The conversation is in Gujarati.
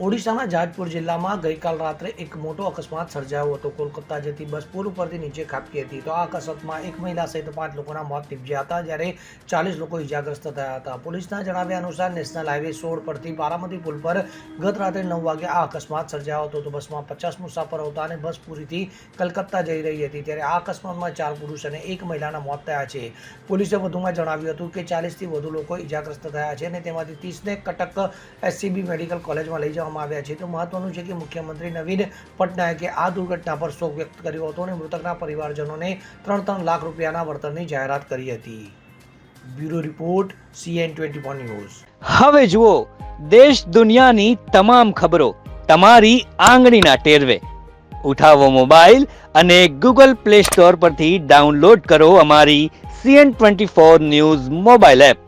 ઓડિશાના જાજપુર જિલ્લામાં ગઈકાલ રાત્રે એક મોટો અકસ્માત સર્જાયો હતો. કોલકાતા જતી બસ પુલ ઉપરથી નીચે ખાબકી હતી. તો આ અકસ્માતમાં એક મહિલા સહિત પાંચ લોકોના મોત નીપજ્યા હતા, જ્યારે ચાલીસ લોકો ઇજાગ્રસ્ત થયા હતા. પોલીસના જણાવ્યા અનુસાર નેશનલ હાઈવે સોળ પરથી બારામતી પુલ પર ગત રાત્રે નવ વાગે આ અકસ્માત સર્જાયો હતો. તો બસમાં પચાસ મુસાફરો હતા અને બસ પૂરીથી કલકત્તા જઈ રહી હતી, ત્યારે આ અકસ્માતમાં ચાર પુરુષ અને એક મહિલાના મોત થયા છે. પોલીસે વધુમાં જણાવ્યું હતું કે ચાલીસથી વધુ લોકો ઇજાગ્રસ્ત થયા છે અને તેમાંથી ત્રીસને કટક એસસીબી મેડિકલ કોલેજમાં લઈ જવામાં આવ્યા છે. તો મહત્વનું છે કે મુખ્યમંત્રી નવીન પટનાયકે આ દુર્ઘટના પર શોક વ્યક્ત કર્યો હતો અને મૃતકના પરિવારજનોને ત્રણ ત્રણ લાખ રૂપિયાના વળતરની જાહેરાત કરી હતી. Bureau report CN twenty news. હવે જુઓ, દેશ દુનિયાની તમામ ખબરો તમારી આંગળીના ટેરવે. ઉઠાવો મોબાઈલ અને ગૂગલ પ્લે સ્ટોર પરથી ડાઉનલોડ કરો અમારી CN twenty four news mobile app.